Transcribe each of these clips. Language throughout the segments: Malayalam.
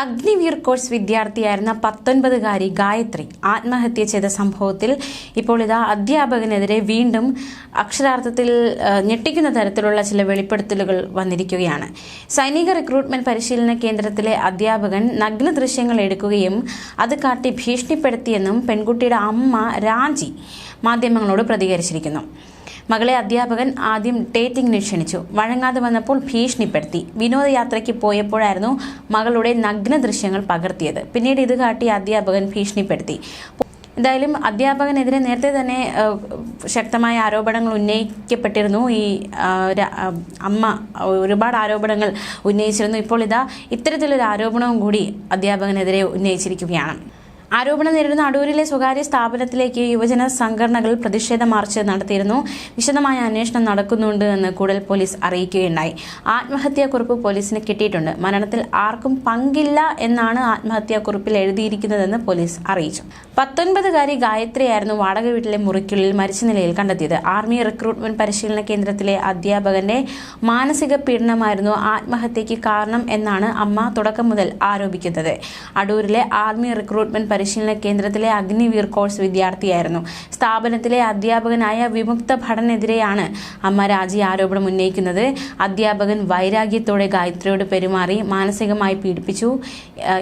അഗ്നിവീർ കോഴ്സ് വിദ്യാർത്ഥിയായിരുന്ന പത്തൊൻപതുകാരി ഗായത്രി ആത്മഹത്യ ചെയ്ത സംഭവത്തിൽ ഇപ്പോൾ ഇതാ അധ്യാപകനെതിരെ വീണ്ടും അക്ഷരാർത്ഥത്തിൽ ഞെട്ടിക്കുന്ന തരത്തിലുള്ള ചില വെളിപ്പെടുത്തലുകൾ വന്നിരിക്കുകയാണ്. സൈനിക റിക്രൂട്ട്മെന്റ് പരിശീലന കേന്ദ്രത്തിലെ അധ്യാപകൻ നഗ്ന ദൃശ്യങ്ങൾ എടുക്കുകയും അത് കാട്ടി ഭീഷണിപ്പെടുത്തിയെന്നും പെൺകുട്ടിയുടെ അമ്മ രാജി മാധ്യമങ്ങളോട് പ്രതികരിച്ചിരിക്കുന്നു. മകളെ അധ്യാപകൻ ആദ്യം ഡേറ്റിംഗിന് ക്ഷണിച്ചു. വഴങ്ങാതെ വന്നപ്പോൾ ഭീഷണിപ്പെടുത്തി. വിനോദയാത്രയ്ക്ക് പോയപ്പോഴായിരുന്നു മകളുടെ നഗ്ന ദൃശ്യങ്ങൾ പകർത്തിയത്. പിന്നീട് ഇത് കാട്ടി അധ്യാപകൻ ഭീഷണിപ്പെടുത്തി. എന്തായാലും അധ്യാപകനെതിരെ നേരത്തെ തന്നെ ശക്തമായ ആരോപണങ്ങൾ ഉന്നയിക്കപ്പെട്ടിരുന്നു. ഈ അമ്മ ഒരുപാട് ആരോപണങ്ങൾ ഉന്നയിച്ചിരുന്നു. ഇപ്പോൾ ഇതാ ഇത്തരത്തിലൊരു ആരോപണവും കൂടി അധ്യാപകനെതിരെ ഉന്നയിച്ചിരിക്കുകയാണ്. ആരോപണം നേരിടുന്ന അടൂരിലെ സ്വകാര്യ സ്ഥാപനത്തിലേക്ക് യുവജന സംഘടനകൾ പ്രതിഷേധ മാർച്ച് നടത്തിയിരുന്നു. വിശദമായ അന്വേഷണം നടക്കുന്നുണ്ട് എന്ന് കൂടുതൽ പോലീസ് അറിയിക്കുകയുണ്ടായി. ആത്മഹത്യാക്കുറിപ്പ് പോലീസിന് കിട്ടിയിട്ടുണ്ട്. മരണത്തിൽ ആർക്കും പങ്കില്ല എന്നാണ് ആത്മഹത്യാക്കുറിപ്പിൽ എഴുതിയിരിക്കുന്നതെന്ന് പോലീസ് അറിയിച്ചു. പത്തൊൻപതുകാരി ഗായത്രിയായിരുന്നു വാടക വീട്ടിലെ മുറിക്കുള്ളിൽ മരിച്ച നിലയിൽ കണ്ടെത്തിയത്. ആർമി റിക്രൂട്ട്മെന്റ് പരിശീലന കേന്ദ്രത്തിലെ അധ്യാപകന്റെ മാനസിക പീഡനമായിരുന്നു ആത്മഹത്യയ്ക്ക് കാരണം എന്നാണ് അമ്മ തുടക്കം മുതൽ ആരോപിക്കുന്നത്. അടൂരിലെ ആർമി റിക്രൂട്ട്മെന്റ് പരിശീലന കേന്ദ്രത്തിലെ അഗ്നിവീർ കോഴ്സ് വിദ്യാർത്ഥിയായിരുന്നു. സ്ഥാപനത്തിലെ അധ്യാപകനായ വിമുക്ത ഭടനെതിരെയാണ് അമ്മ രാജി ആരോപണം ഉന്നയിക്കുന്നത്. അധ്യാപകൻ വൈരാഗ്യത്തോടെ ഗായത്രിയോട് പെരുമാറി മാനസികമായി പീഡിപ്പിച്ചു.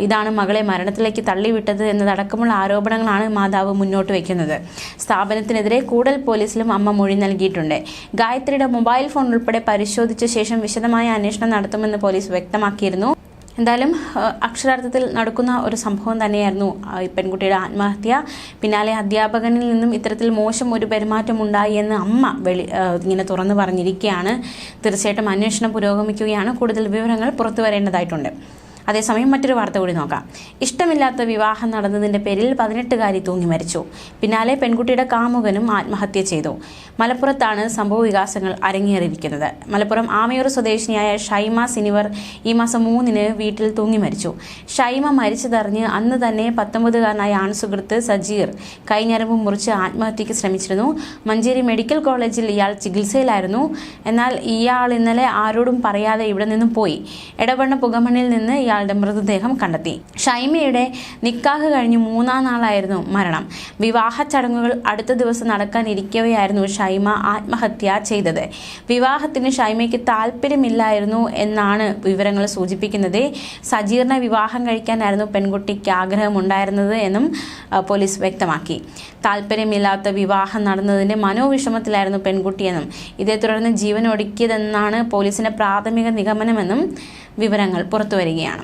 ഇതാണ് മകളെ മരണത്തിലേക്ക് തള്ളിവിട്ടത് എന്നതടക്കമുള്ള ആരോപണങ്ങളാണ് മാതാവ് മുന്നോട്ട് വയ്ക്കുന്നത് സ്ഥാപനത്തിനെതിരെ കൂടൽ പോലീസിലും അമ്മ മൊഴി നൽകിയിട്ടുണ്ട്. ഗായത്രിയുടെ മൊബൈൽ ഫോൺ ഉൾപ്പെടെ പരിശോധിച്ച ശേഷം വിശദമായ അന്വേഷണം നടത്തുമെന്ന് പോലീസ് വ്യക്തമാക്കിയിരുന്നു. എന്തായാലും അക്ഷരാർത്ഥത്തിൽ നടക്കുന്ന ഒരു സംഭവം തന്നെയായിരുന്നു ഈ പെൺകുട്ടിയുടെ ആത്മഹത്യ. പിന്നാലെ അധ്യാപകനിൽ നിന്നും ഇത്തരത്തിൽ മോശം ഒരു പെരുമാറ്റം ഉണ്ടായി എന്ന് അമ്മ വെളി ഇങ്ങനെ തുറന്നു പറഞ്ഞിരിക്കുകയാണ്. തീർച്ചയായിട്ടും അന്വേഷണം പുരോഗമിക്കുകയാണ്. കൂടുതൽ വിവരങ്ങൾ പുറത്തു വരേണ്ടതായിട്ടുണ്ട്. അതേസമയം മറ്റൊരു വാർത്ത കൂടി നോക്കാം. ഇഷ്ടമില്ലാത്ത വിവാഹം നടന്നതിന്റെ പേരിൽ പതിനെട്ടുകാരി തൂങ്ങി മരിച്ചു. പിന്നാലെ പെൺകുട്ടിയുടെ കാമുകനും ആത്മഹത്യ ചെയ്തു. മലപ്പുറത്താണ് സംഭവ വികാസങ്ങൾ അരങ്ങേറിയിരിക്കുന്നത്. മലപ്പുറം ആമയൂർ സ്വദേശിനിയായ ഷൈമ സിനിവർ ഈ മാസം മൂന്നിന് വീട്ടിൽ തൂങ്ങി മരിച്ചു. ഷൈമ മരിച്ചതറിഞ്ഞ് അന്ന് തന്നെ പത്തൊമ്പതുകാരനായ ആൺസുഹൃത്ത് സജീർ കൈഞ്ഞരമ്പ് മുറിച്ച് ആത്മഹത്യക്ക് ശ്രമിച്ചിരുന്നു. മഞ്ചേരി മെഡിക്കൽ കോളേജിൽ ഇയാൾ ചികിത്സയിലായിരുന്നു. എന്നാൽ ഇയാൾ ഇന്നലെ ആരോടും പറയാതെ ഇവിടെ നിന്നും പോയി. എടവണ്ണ പുകമണ്ണിൽ നിന്ന് ഇയാളുടെ മൃതദേഹം കണ്ടെത്തി. ഷൈമയുടെ നിക്കാഹ് കഴിഞ്ഞ് മൂന്നാം നാളായിരുന്നു മരണം. വിവാഹ ചടങ്ങുകൾ അടുത്ത ദിവസം നടക്കാനിരിക്കവെയായിരുന്നു ഷൈമ ആത്മഹത്യ ചെയ്തത്. വിവാഹത്തിന് ഷൈമയ്ക്ക് താല്പര്യമില്ലായിരുന്നു എന്നാണ് വിവരങ്ങൾ സൂചിപ്പിക്കുന്നത്. സജീറിനെ വിവാഹം കഴിക്കാനായിരുന്നു പെൺകുട്ടിക്ക് ആഗ്രഹമുണ്ടായിരുന്നത് എന്നും പോലീസ് വ്യക്തമാക്കി. താല്പര്യമില്ലാത്ത വിവാഹം നടന്നതിന്റെ മനോവിഷമത്തിലായിരുന്നു പെൺകുട്ടിയെന്നും ഇതേ തുടർന്ന് ജീവൻ ഒടുക്കിയതെന്നാണ് പോലീസിന്റെ പ്രാഥമിക നിഗമനമെന്നും വിവരങ്ങൾ പുറത്തുവരികയാണ്.